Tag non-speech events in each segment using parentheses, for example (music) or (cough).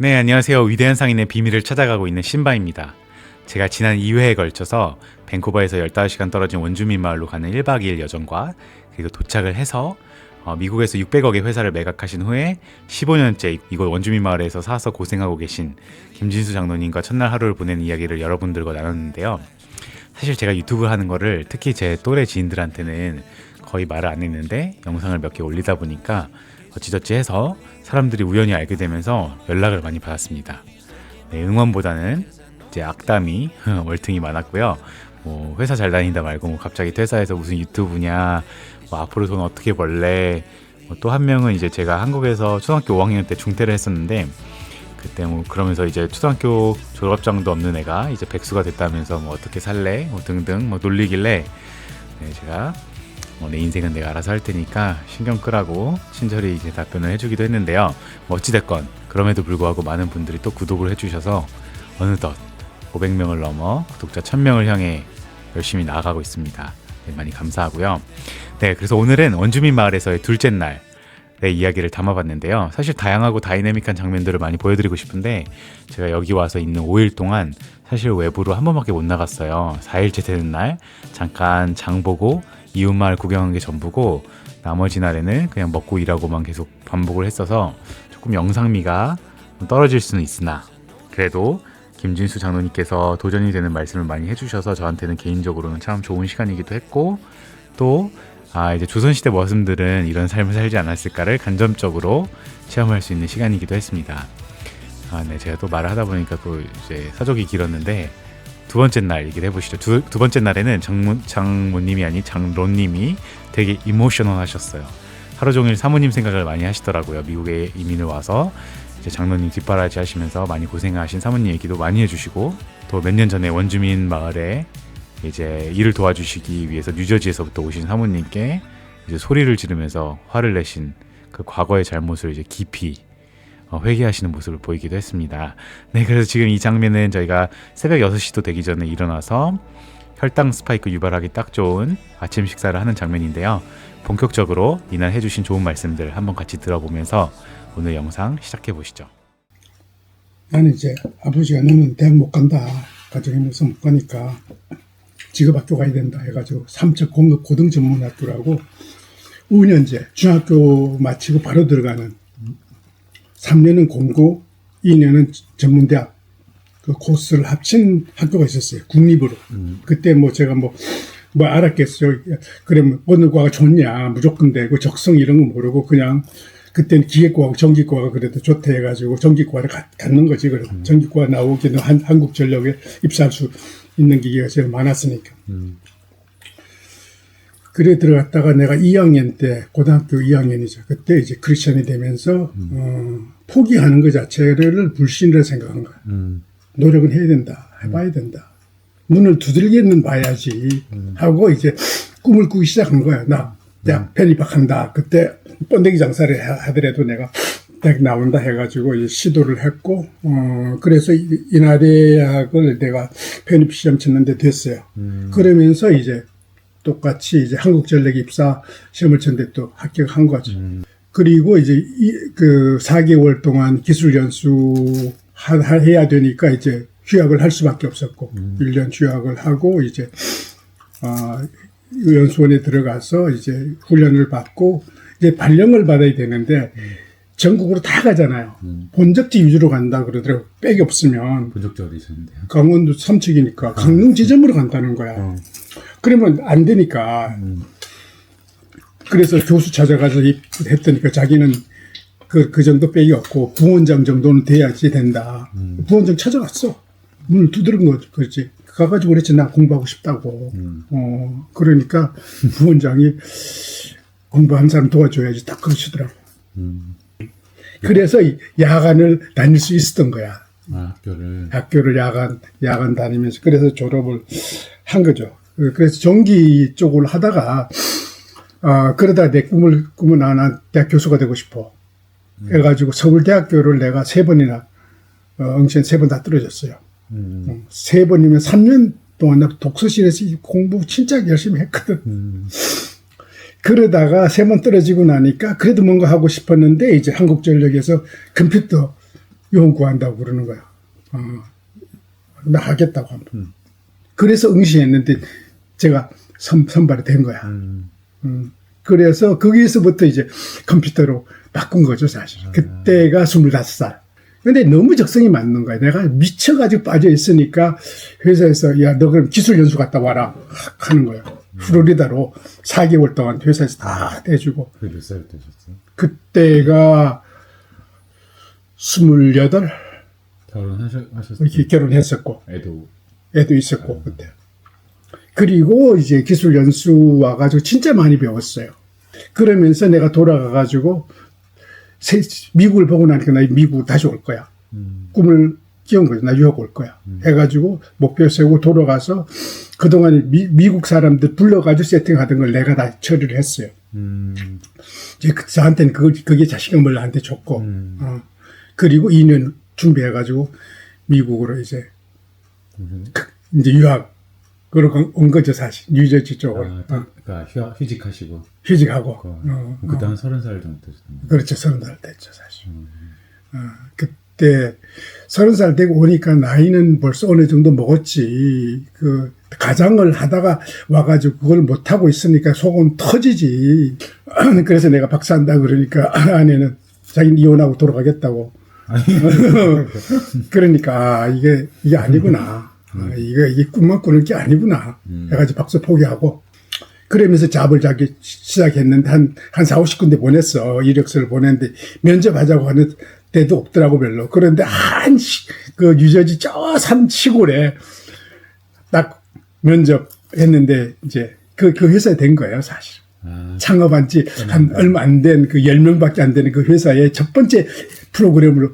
네, 안녕하세요. 위대한 상인의 비밀을 찾아가고 있는 신바입니다. 제가 지난 2회에 걸쳐서 밴쿠버에서 15시간 떨어진 원주민 마을로 가는 1박 2일 여정과 그리고 도착을 해서 어, 미국에서 600억의 회사를 매각하신 후에 15년째 이곳 원주민 마을에서 사서 고생하고 계신 김진수 장로님과 첫날 하루를 보낸 이야기를 여러분들과 나눴는데요. 사실 제가 유튜브 하는 거를 특히 제 또래 지인들한테는 거의 말을 안 했는데 영상을 몇 개 올리다 보니까 어찌저찌 해서 사람들이 우연히 알게 되면서 연락을 많이 받았습니다. 네, 응원보다는 이제 악담이 (laughs) 월등히 많았고요. 뭐 회사 잘 다닌다 말고 뭐 갑자기 퇴사해서 무슨 유튜브냐, 뭐 앞으로 돈 어떻게 벌래. 뭐 또한 명은 이제 제가 한국에서 초등학교 5학년 때 중퇴를 했었는데 그때 뭐 그러면서 이제 초등학교 졸업장도 없는 애가 이제 백수가 됐다면서 뭐 어떻게 살래 뭐 등등 뭐 놀리길래 네, 제가 뭐 내 인생은 내가 알아서 할 테니까 신경 끄라고 친절히 이제 답변을 해주기도 했는데요. 뭐 어찌됐건 그럼에도 불구하고 많은 분들이 또 구독을 해주셔서 어느덧 500명을 넘어 구독자 1000명을 향해 열심히 나아가고 있습니다. 네, 많이 감사하고요. 네, 그래서 오늘은 원주민 마을에서의 둘째 날의 이야기를 담아봤는데요. 사실 다양하고 다이내믹한 장면들을 많이 보여드리고 싶은데 제가 여기 와서 있는 5일 동안 사실 외부로 한 번밖에 못 나갔어요. 4일째 되는 날 잠깐 장 보고 이웃마을 구경한 게 전부고 나머지 날에는 그냥 먹고 일하고만 계속 반복을 했어서 조금 영상미가 떨어질 수는 있으나 그래도 김진수 장로님께서 도전이 되는 말씀을 많이 해주셔서 저한테는 개인적으로는 참 좋은 시간이기도 했고 또 아, 이제 조선시대 머슴들은 이런 삶을 살지 않았을까를 간접적으로 체험할 수 있는 시간이기도 했습니다. 아, 네, 제가 또 말을 하다 보니까 또 이제 사족이 길었는데 두 번째 날 얘기를 해보시죠. 두, 두 번째 날에는 장모, 장모님이 아닌 장로님이 되게 이모셔널 하셨어요. 하루 종일 사모님 생각을 많이 하시더라고요. 미국에 이민을 와서 이제 장로님 뒷바라지 하시면서 많이 고생하신 사모님 얘기도 많이 해주시고 또 몇 년 전에 원주민 마을에 이제 일을 도와주시기 위해서 뉴저지에서부터 오신 사모님께 이제 소리를 지르면서 화를 내신 그 과거의 잘못을 이제 깊이 어, 회개하시는 모습을 보이기도 했습니다. 네, 그래서 지금 이 장면은 저희가 새벽 6시도 되기 전에 일어나서 혈당 스파이크 유발하기 딱 좋은 아침 식사를 하는 장면인데요. 본격적으로 이날 해주신 좋은 말씀들 한번 같이 들어보면서 오늘 영상 시작해 보시죠. 나는 이제 아버지가 너는 대학 못 간다. 가정에 무서 못 가니까 직업학교 가야 된다 해가지고 삼척 공급 고등 전문학교라고 5년제 중학교 마치고 바로 들어가는 3년은 공고 2년은 전문대학 그 코스를 합친 학교가 있었어요. 국립으로. 그때 뭐 제가 뭐, 뭐 알았겠어요. 그러면 어느 과가 좋냐. 무조건 되고 적성 이런 거 모르고 그냥 그때는 기계과하고 전기과가 그래도 좋다 해가지고 전기과를 가, 갖는 거지. 그래 전기과 나오기는 한, 한국전력에 입사할 수 있는 기계가 제일 많았으니까. 그래 들어갔다가 내가 2학년 때 고등학교 2학년이죠. 그때 이제 크리스천이 되면서 어, 포기하는 것 자체를 불신이라 생각한 거야. 노력은 해야 된다. 해봐야 된다. 눈을 두들기는 봐야지 하고 이제 꿈을 꾸기 시작한 거야. 나 대학 편입학한다. 그때 번데기 장사를 하- 하더라도 내가 대학 나온다 해가지고 이제 시도를 했고 어 그래서 이- 인하대학을 내가 편입 시험 쳤는데 됐어요. 그러면서 이제 똑같이 이제 한국전력 입사 시험을 쳤는데 또 합격한 거죠. 그리고 이제 이, 그 4개월 동안 기술 연수 하, 하- 해야 되니까 이제 휴학을 할 수밖에 없었고 1년 휴학을 하고 이제 아, 연수원에 들어가서 이제 훈련을 받고 이제 발령을 받아야 되는데 전국으로 다 가잖아요. 본적지 위주로 간다 그러더라고. 백이 없으면 본적절이셨는데요. 강원도 삼척이니까 강릉 지점으로 간다는 거야. 그러면 안 되니까. 그래서 교수 찾아가서 입- 했더니까 자기는 그, 그 정도 백이 없고 부원장 정도는 돼야지 된다. 부원장 찾아갔어. 문을 두드린 거지. 그렇지. 가가지고 그랬지. 나 공부하고 싶다고. 어, 그러니까 (laughs) 부원장이 공부한 사람 도와줘야지. 딱 그러시더라고. 그래서 이 야간을 다닐 수 있었던 거야. 아, 학교를 학교를 야간 야간 다니면서 그래서 졸업을 한 거죠. 그래서 전기 쪽을 하다가 아 그러다 내 꿈을 꿈은 하나 대학 교수가 되고 싶어. 해가지고 서울대학교를 내가 세 번이나 어, 응시엔 세번 다 떨어졌어요. 어, 세 번이면 3년 동안 나 독서실에서 이 공부 진짜 열심히 했거든. 그러다가 세 번 떨어지고 나니까 그래도 뭔가 하고 싶었는데 이제 한국전력에서 컴퓨터 요원 구한다고 그러는 거야. 어, 나 하겠다고 한 번. 음. 그래서 응시했는데 제가 선, 선발이 된 거야. 음. 음, 그래서 거기에서부터 이제 컴퓨터로 바꾼 거죠, 사실. 아. 그때가 25살. 근데 너무 적성이 맞는 거야. 내가 미쳐가지고 빠져 있으니까 회사에서 야, 너 그럼 기술 연수 갔다 와라. 확 하는 거야. 플로리다로 4개월 동안 회사에서 다 해주고. 그게 몇살 때셨어요? 그때가 28? 결혼하셨어요? 이렇게 결혼했었고, 애도 애도 있었고, 그때. 그리고 이제 기술 연수 와가지고 진짜 많이 배웠어요. 그러면서 내가 돌아가가지고 세- 미국을 보고 나니까 나 미국 다시 올 거야. 음. 꿈을 끼운 거죠. 나 유학 올 거야. 해가지고 목표 세우고 돌아가서 그동안에 미, 국 사람들 불러가지고 세팅하던 걸 내가 다 처리를 했어요. 음. 이제 그- 저한테는 그, 그게 자신감을 나한테 줬고, 음. 어. 그리고 2년 준비해가지고 미국으로 이제, 그- 이제 유학 간- 온 거죠, 사실. 뉴저지 쪽으로. 아, 어. 그러니까 휴, 휴직하시고 휴직하고. 그, 어, 그때 한 서른 살 정도 되셨던 거예요. 그렇죠. 서른 살 됐죠, 사실. 어, 그때 서른 살 되고 오니까 나이는 벌써 어느 정도 먹었지. 그 가장을 하다가 와가지고 그걸 못 하고 있으니까 속은 터지지. (clears throat) 그래서 내가 박사한다 그러니까 (clears throat) 아내는 자기는 이혼하고 돌아가겠다고. (laughs) 그러니까 아, 이게 이게 아니구나. 아, 이게 이게 꿈만 꾸는 게 아니구나. 해가지고 박사 포기하고. 그러면서 잡을 자기 시작했는데 한, 한 4, 50군데 보냈어. 이력서를 보냈는데 면접하자고 하는 데도 없더라고 별로. 그런데 한, 시- 그 유저지 저 산 시골에 딱 면접 했는데 이제 그, 그 회사에 된 거예요, 사실. 아, 창업한 지 한 얼마 안 된그 10명밖에 안 되는 그 회사의 첫 번째 프로그램으로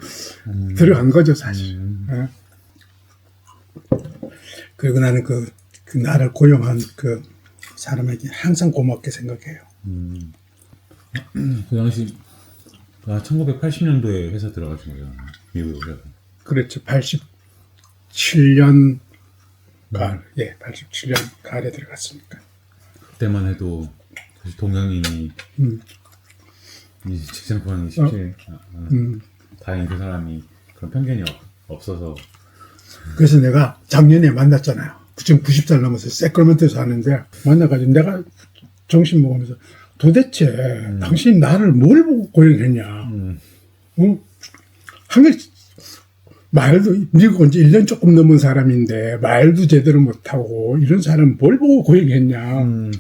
들어간 거죠, 사실. 어. 그리고 나는 그, 그 나를 고용한 그 사람에게 항상 고맙게 생각해요. (clears throat) 그 당시 아, 1980년도에 회사 들어가신 거죠. 미국에 오셔서. 그렇죠. 87년 가을, 예, 87년 가을에 들어갔으니까. 그때만 해도 사실 동양인이 음. 이 직장 구하는 게 쉽지 아, 아, 음. 다행히 그 사람이 그런 편견이 없, 없어서 그래서 내가 작년에 만났잖아요. 지금 90살 넘어서 세크라멘토에 사는데 만나가지고 내가 정신 먹으면서 도대체 당신 나를 뭘 보고 고용했냐. 음. 응? 한글 말도 미국 온지 1년 조금 넘은 사람인데 말도 제대로 못하고 이런 사람 뭘 보고 고용했냐. 음.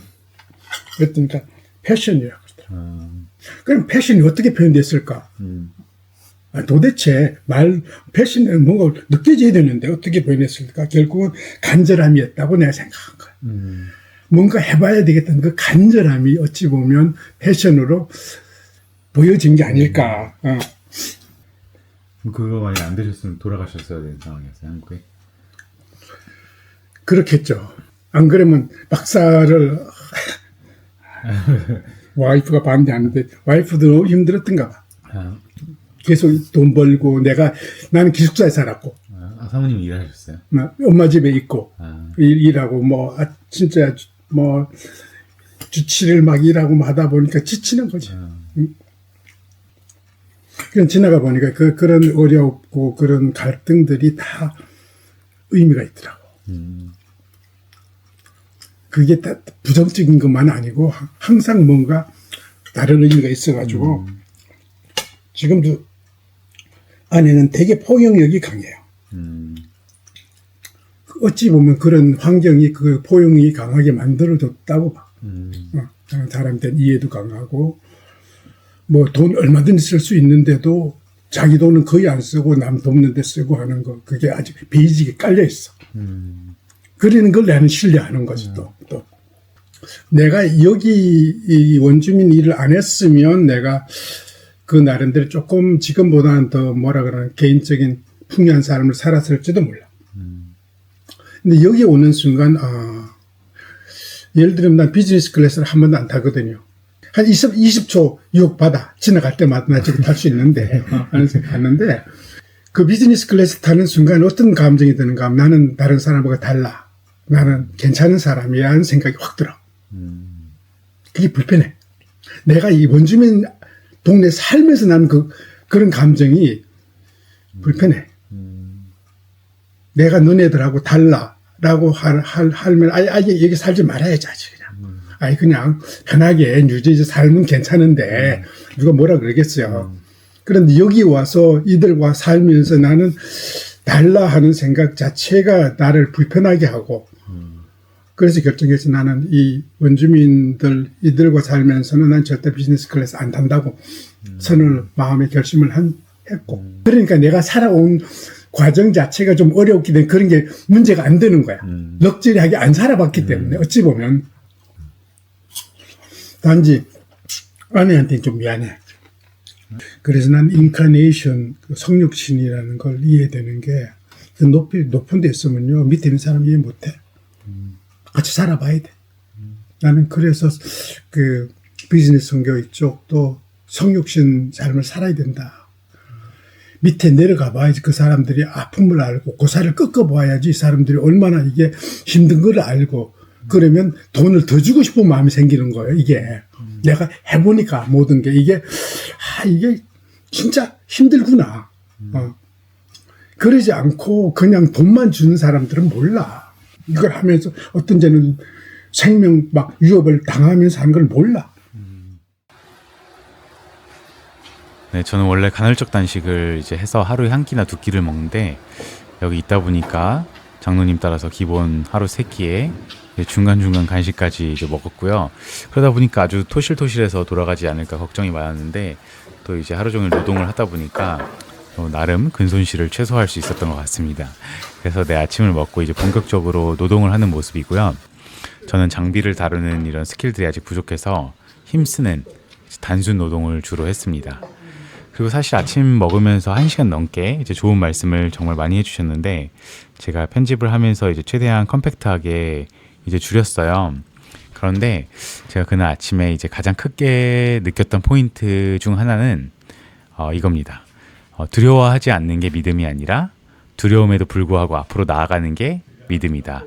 그랬더니까 패션이라고. 아, 그럼 패션이 어떻게 표현됐을까? 음. 아, 도대체 말 패션은 뭔가 느껴져야 되는데 어떻게 표현했을까? 결국은 간절함이었다고 내가 생각한 거야. 음. 뭔가 해봐야 되겠다는 그 간절함이 어찌 보면 패션으로 보여진 게 아닐까. 어. 그거 많이 안 되셨으면 돌아가셨어야 되는 상황이었어요 한국에. 그렇겠죠. 안 그러면 박사를 (laughs) 와이프가 반대하는데 와이프도 너무 힘들었던가 봐. 아, 계속 돈 벌고 내가 나는 기숙사에 살았고 아, 사모님 일하셨어요? 막 엄마 집에 있고 아, 일, 일하고 뭐 아, 진짜 주- 뭐 주치를 막 일하고 뭐 하다 보니까 지치는 거지. 아, 그냥 지나가 보니까 그 그런 어렵고 그런 갈등들이 다 의미가 있더라고. 음. 그게 다 부정적인 것만 아니고 하- 항상 뭔가 다른 의미가 있어가지고 지금도 아내는 되게 포용력이 강해요. 음. 어찌 보면 그런 환경이 그 포용이 강하게 만들어줬다고 봐. 음. 어, 사람한테 이해도 강하고 뭐 돈 얼마든지 쓸 수 있는데도 자기 돈은 거의 안 쓰고 남 돕는 데 쓰고 하는 거 그게 아주 베이직에 깔려 있어. 음. 그러는 걸 나는 신뢰하는 거지 또. 또. 내가 여기 이 원주민 일을 안 했으면 내가 그 나름대로 조금 지금보다는 더 뭐라 그러나 개인적인 풍요한 삶을 살았을지도 몰라. 근데 여기 오는 순간 아 예를 들면 난 비즈니스 클래스를 한 번도 안 타거든요. 한 20, 20초 유혹 받아 지나갈 때마다 나 지금 탈 수 있는데 (laughs) 하는 생각 하는데 그 비즈니스 클래스 타는 순간 어떤 감정이 드는가 하면 나는 다른 사람과 달라. 나는 괜찮은 사람이라는 생각이 확 들어. 음. 그게 불편해. 내가 이 원주민 동네 살면서 난 그, 그런 감정이 불편해. 내가 너네들하고 달라라고 할, 할, 할면 아예, 아예 여기 살지 말아야지 아직 그냥. 아니 그냥 편하게 뉴저지 살면 괜찮은데 누가 뭐라 그러겠어요. 그런데 여기 와서 이들과 살면서 나는 달라 하는 생각 자체가 나를 불편하게 하고 그래서 결정해서 나는 이 원주민들 이들과 살면서는 난 절대 비즈니스 클래스 안 탄다고 선을 마음의 결심을 한, 했고. 그러니까 내가 살아온 과정 자체가 좀 어려웠기 때문에 그런 게 문제가 안 되는 거야. 럭저리하게 안 살아봤기 때문에 어찌 보면. 단지 아내한테는 좀 미안해. 그래서 난 인카네이션 그 성육신이라는 걸 이해되는 게그 높이 높은 데 있으면요 밑에 있는 사람 이해 못해 같이 살아봐야 돼. 나는 그래서 그 비즈니스 선교 이쪽도 성육신 삶을 살아야 된다. 밑에 내려가 봐야지 그 사람들이 아픔을 알고 고사를 꺾어 봐야지 이 사람들이 얼마나 이게 힘든 걸 알고 그러면 돈을 더 주고 싶은 마음이 생기는 거예요. 이게 내가 해보니까 모든 게 이게 아 이게 진짜 힘들구나. 어. 그러지 않고 그냥 돈만 주는 사람들은 몰라. 이걸 하면서 어떤 데는 생명 막 위협을 당하면서 하는 걸 몰라. 네, 저는 원래 간헐적 단식을 이제 해서 하루에 한 끼나 두 끼를 먹는데 여기 있다 보니까 장로님 따라서 기본 하루 세 끼에 중간 중간 간식까지 이제 먹었고요. 그러다 보니까 아주 토실토실해서 돌아가지 않을까 걱정이 많았는데 또 이제 하루 종일 노동을 하다 보니까 어, 나름 근손실을 최소화할 수 있었던 것 같습니다. 그래서 내 아침을 먹고 이제 본격적으로 노동을 하는 모습이고요. 저는 장비를 다루는 이런 스킬들이 아직 부족해서 힘쓰는 단순 노동을 주로 했습니다. 그리고 사실 아침 먹으면서 한 시간 넘게 이제 좋은 말씀을 정말 많이 해주셨는데 제가 편집을 하면서 이제 최대한 컴팩트하게 이제 줄였어요. 그런데 제가 그날 아침에 이제 가장 크게 느꼈던 포인트 중 하나는 어, 이겁니다. 어, 두려워하지 않는 게 믿음이 아니라 두려움에도 불구하고 앞으로 나아가는 게 믿음이다.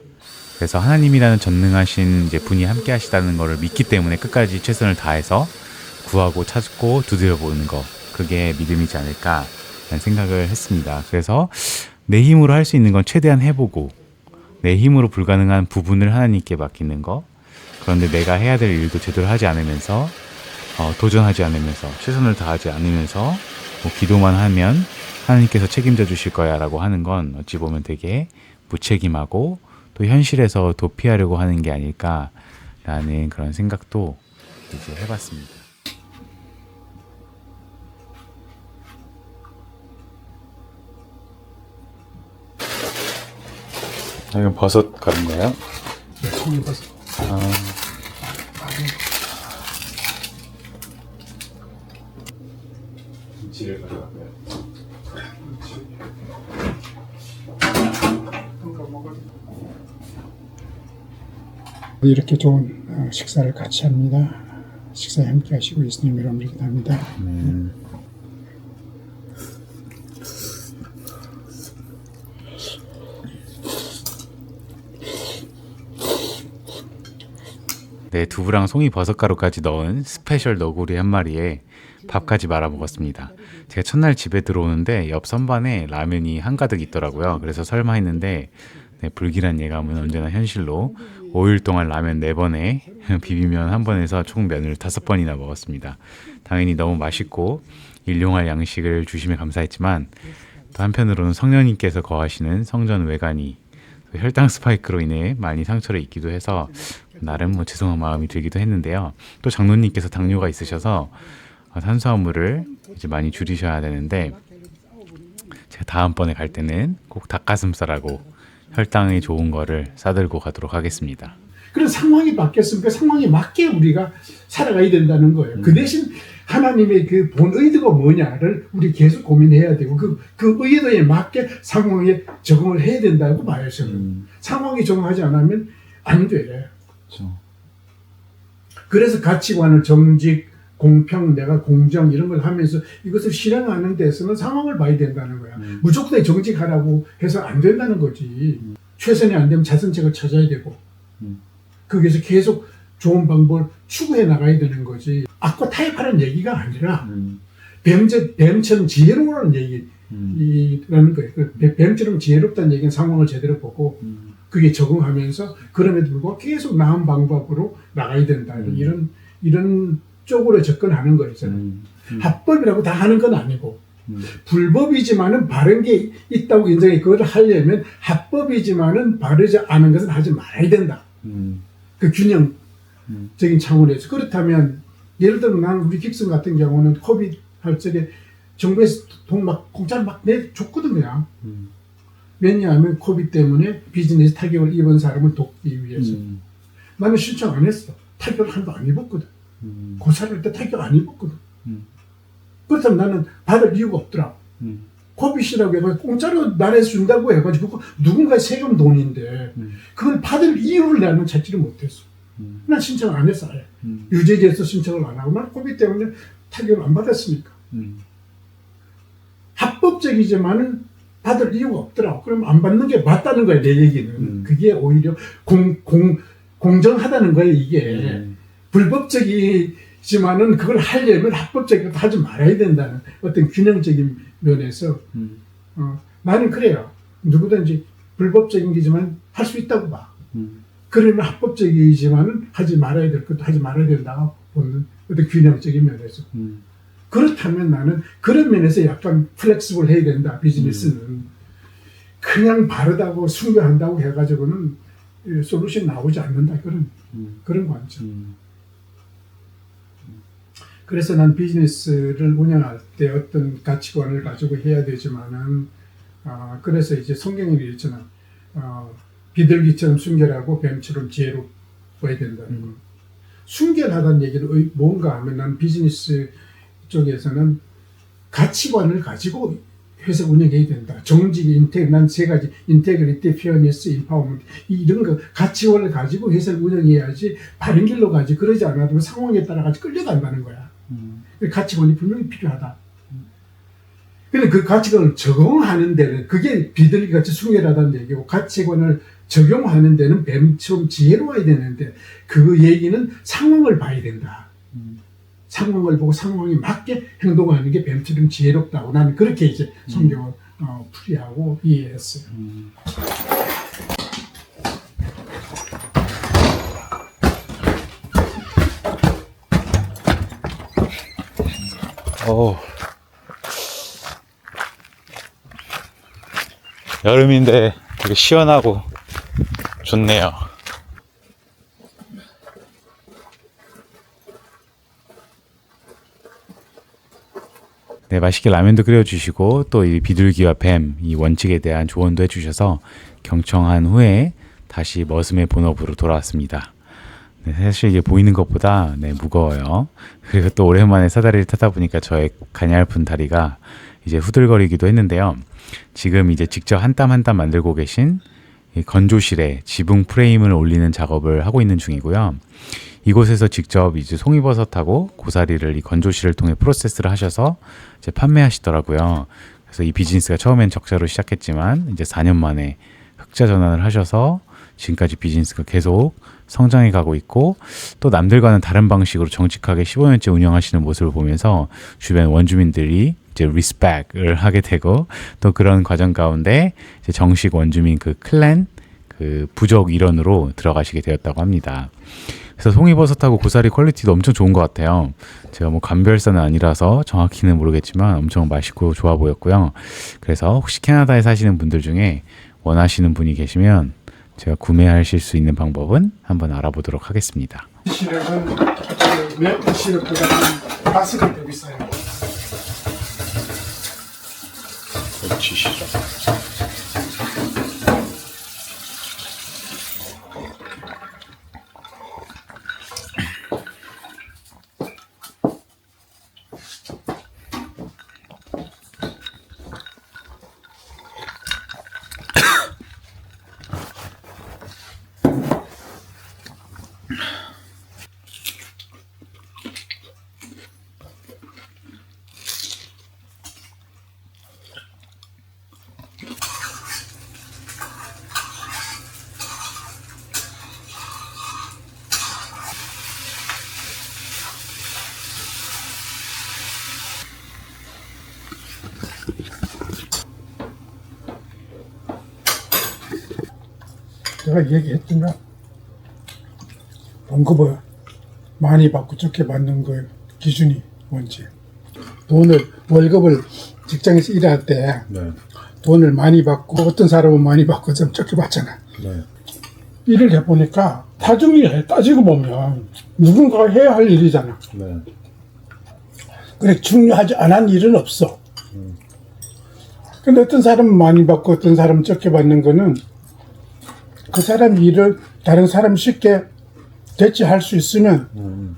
그래서 하나님이라는 전능하신 이제 분이 함께 하시다는 것을 믿기 때문에 끝까지 최선을 다해서 구하고 찾고 두드려 보는 거. 그게 믿음이지 않을까라는 생각을 했습니다. 그래서 내 힘으로 할 수 있는 건 최대한 해보고 내 힘으로 불가능한 부분을 하나님께 맡기는 거. 그런데 내가 해야 될 일도 제대로 하지 않으면서 어, 도전하지 않으면서 최선을 다하지 않으면서 뭐 기도만 하면 하나님께서 책임져 주실 거야 라고 하는 건 어찌 보면 되게 무책임하고 또 현실에서 도피하려고 하는 게 아닐까라는 그런 생각도 이제 해봤습니다. 아, 이건 버섯 가른 거예요? 송이버섯. 김치를 가져갈 이렇게 좋은 어, 식사를 같이 합니다. 식사에 함께 하시고 예수님 이름으로 기도합니다. 네, 두부랑 송이 버섯 가루까지 넣은 스페셜 너구리 한 마리에 밥까지 말아 먹었습니다. 제가 첫날 집에 들어오는데 옆 선반에 라면이 한가득 있더라고요. 그래서 설마 했는데 네, 불길한 예감은 언제나 현실로 5일 동안 라면 4번에 (laughs) 비비면 한 번에서 총 면을 5번이나 먹었습니다. 당연히 너무 맛있고 일용할 양식을 주심에 감사했지만 또 한편으로는 성령님께서 거하시는 성전 외관이 또 혈당 스파이크로 인해 많이 상처를 입기도 해서 나름 뭐 죄송한 마음이 들기도 했는데요. 또 장로님께서 당뇨가 있으셔서 어, 탄수화물을 이제 많이 줄이셔야 되는데 제가 다음번에 갈 때는 꼭 닭가슴살하고 혈당에 좋은 거를 싸들고 가도록 하겠습니다. 그런 상황이 바뀌었으면 그 상황에 맞게 우리가 살아가야 된다는 거예요. 그 대신 하나님의 그 본 의도가 뭐냐를 우리 계속 고민해야 되고 그, 그 의도에 맞게 상황에 적응을 해야 된다고 봐요. 저는. 상황에 적응하지 않으면 안 돼. 그래서 가치관을 정직, 공평, 내가 공정 이런 걸 하면서 이것을 실행하는 데서는 상황을 봐야 된다는 거야. 무조건 정직하라고 해서 안 된다는 거지. 최선이 안 되면 자선책을 찾아야 되고 거기서 계속 좋은 방법을 추구해 나가야 되는 거지. 악과 타협하는 얘기가 아니라 뱀저, 뱀처럼 지혜로우라는 얘기 이라는 거예요. 그 뱀- 뱀처럼 지혜롭다는 얘기는 상황을 제대로 보고 그게 적응하면서 그럼에도 불구하고 계속 나은 방법으로 나가야 된다. 이런 이런 쪽으로 접근하는 거예요. 저는. 합법이라고 다 하는 건 아니고 불법이지만은 바른 게 있다고 인정해. 그걸 하려면 합법이지만은 바르지 않은 것은 하지 말아야 된다. 그 균형적인 차원에서. 그렇다면 예를 들면 나는 우리 긱슨 같은 경우는 코비드 할 적에 정부에서 돈 막 공짜로 막 내줬거든 그냥 왜냐하면 코비드 때문에 비즈니스 타격을 입은 사람을 돕기 위해서. 나는 신청 안 했어. 타격을 하나도 안 입었거든 고사를 때 타격 안 입었거든. 그렇다면 나는 받을 이유가 없더라. 코비드라고 해가지고 공짜로 나라에서 준다고 해가지고 그거 누군가의 세금 돈인데 그걸 받을 이유를 나는 찾지를 못했어. 난 신청 안 했어 아예. 유죄지에서 신청을 안 하고 난 코비드 때문에 타격을 안 받았으니까. 합법적이지만은 받을 이유가 없더라고. 그럼 안 받는 게 맞다는 거야, 내 얘기는. 음. 그게 오히려 공, 공, 공정하다는 거야, 이게. 음. 불법적이지만은 그걸 하려면 합법적이고 하지 말아야 된다는 어떤 균형적인 면에서, 어, 나는 그래요. 누구든지 불법적인 게지만 할 수 있다고 봐. 그러면 합법적이지만은 하지 말아야 될 것도 하지 말아야 된다고 보는 어떤 균형적인 면에서. 그렇다면 나는 그런 면에서 약간 플렉스블 해야 된다 비즈니스는 그냥 바르다고 순교한다고 해가지고는 이 솔루션 나오지 않는다 그런 그런 관점. 그래서 난 비즈니스를 운영할 때 어떤 가치관을 가지고 해야 되지만은 아 그래서 이제 성경에 있잖아 어, 비둘기처럼 순결하고 뱀처럼 지혜로워야 된다는 거. 순결하다는 얘기는 의- 뭔가 하면 난 비즈니스 쪽에서는 가치관을 가지고 회사 운영해야 된다. 정직, 인테, 난세 가지, 인테그리티, 피어니스, 인파워먼트 이런 거 가치관을 가지고 회사를 운영해야지 바른 길로 가지. 그러지 않아도 상황에 따라 같이 끌려간다는 거야. 그 가치관이 분명히 필요하다. 근데 그 가치관을 적용하는 데는 그게 비둘기 같이 순결하다는 얘기고 가치관을 적용하는 데는 뱀처럼 지혜로워야 되는데 그 얘기는 상황을 봐야 된다. 상황을 보고 상황에 맞게 행동하는 게 뱀처럼 지혜롭다고 나는 그렇게 이제 성경을 어, 풀이하고 이해했어요. 어. 여름인데 되게 시원하고 좋네요. 네, 맛있게 라면도 끓여주시고 또 이 비둘기와 뱀 이 원칙에 대한 조언도 해주셔서 경청한 후에 다시 머슴의 본업으로 돌아왔습니다. 네, 사실 이게 보이는 것보다 네, 무거워요. 그리고 또 오랜만에 사다리를 타다 보니까 저의 가냘픈 다리가 이제 후들거리기도 했는데요. 지금 이제 직접 한 땀 한 땀 만들고 계신 이 건조실에 지붕 프레임을 올리는 작업을 하고 있는 중이고요. 이곳에서 직접 이제 송이버섯하고 고사리를 이 건조실을 통해 프로세스를 하셔서 이제 판매하시더라고요. 그래서 이 비즈니스가 처음엔 적자로 시작했지만 이제 4년 만에 흑자 전환을 하셔서 지금까지 비즈니스가 계속 성장해 가고 있고 또 남들과는 다른 방식으로 정직하게 15년째 운영하시는 모습을 보면서 주변 원주민들이 이제 리스펙을 하게 되고 또 그런 과정 가운데 이제 정식 원주민 그 클랜 그 부족 일원으로 들어가시게 되었다고 합니다. 그래서 송이버섯하고 고사리 퀄리티도 엄청 좋은 것 같아요. 제가 뭐 감별사는 아니라서 정확히는 모르겠지만 엄청 맛있고 좋아 보였고요. 그래서 혹시 캐나다에 사시는 분들 중에 원하시는 분이 계시면 제가 구매하실 수 있는 방법은 한번 알아보도록 하겠습니다. 시럽은 그 메이플 시럽보다 가스가 더 비싸요. 그렇지 시죠. 제가 얘기했지만 봉급을 많이 받고 적게 받는 거 기준이 뭔지 돈을 월급을 직장에서 일할 때 네. 돈을 많이 받고 어떤 사람은 많이 받고 좀 적게 받잖아. 네. 일을 해보니까 나중에 따지고 보면 누군가가 해야 할 일이잖아. 네. 그래 중요하지 않은 일은 없어. 근데 어떤 사람은 많이 받고 어떤 사람은 적게 받는 거는 그 사람 일을 다른 사람 쉽게 대체할 수 있으면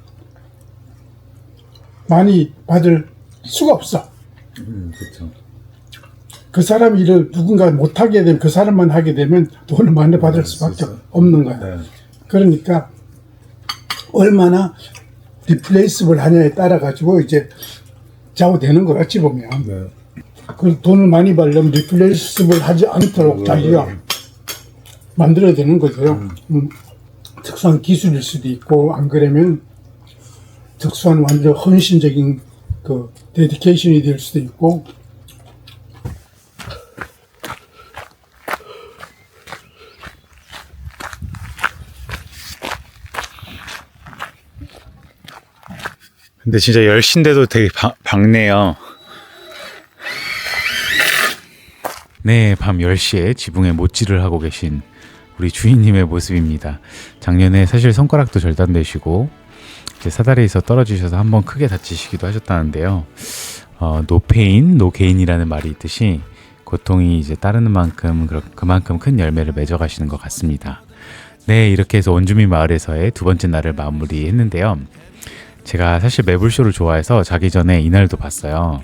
많이 받을 수가 없어. 음, 그렇죠. 그 사람 일을 누군가 못하게 되면 그 사람만 하게 되면 돈을 많이 받을 수밖에 없는 거야. 네. 그러니까 얼마나 리플레이스블 하냐에 따라 가지고 이제 좌우되는 거 같이 보면 네. 그 돈을 많이 벌려면 리플레이스블 하지 않도록 자기가 만들어야 되는 거죠. 음, 특수한 기술일 수도 있고 안 그러면 특수한 완전 헌신적인 그 데디케이션이 될 수도 있고 근데 진짜 10시인데도 되게 바, 밝네요. 네, 밤 10시에 지붕에 못질을 하고 계신 우리 주인님의 모습입니다. 작년에 사실 손가락도 절단되시고 이제 사다리에서 떨어지셔서 한번 크게 다치시기도 하셨다는데요. 어, 노페인, 노게인이라는 말이 있듯이 고통이 이제 따르는 만큼 그만큼 큰 열매를 맺어가시는 것 같습니다. 네, 이렇게 해서 원주민 마을에서의 두 번째 날을 마무리했는데요. 제가 사실 매불쇼를 좋아해서 자기 전에 이날도 봤어요.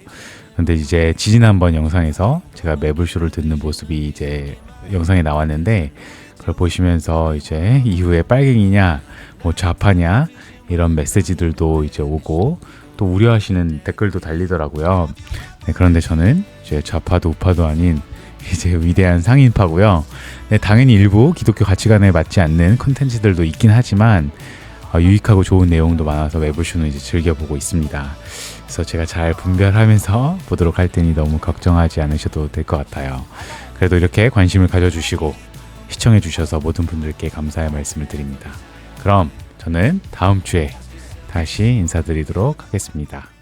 근데 이제 지지난번 영상에서 제가 매불쇼를 듣는 모습이 이제 영상에 나왔는데 그걸 보시면서 이제 이후에 빨갱이냐 뭐 좌파냐 이런 메시지들도 이제 오고 또 우려하시는 댓글도 달리더라고요. 네, 그런데 저는 이제 좌파도 우파도 아닌 이제 위대한 상인파고요. 네, 당연히 일부 기독교 가치관에 맞지 않는 컨텐츠들도 있긴 하지만 어, 유익하고 좋은 내용도 많아서 매불쇼는 이제 즐겨보고 있습니다. 그래서 제가 잘 분별하면서 보도록 할 테니 너무 걱정하지 않으셔도 될 것 같아요. 그래도 이렇게 관심을 가져주시고 시청해 주셔서 모든 분들께 감사의 말씀을 드립니다. 그럼 저는 다음 주에 다시 인사드리도록 하겠습니다.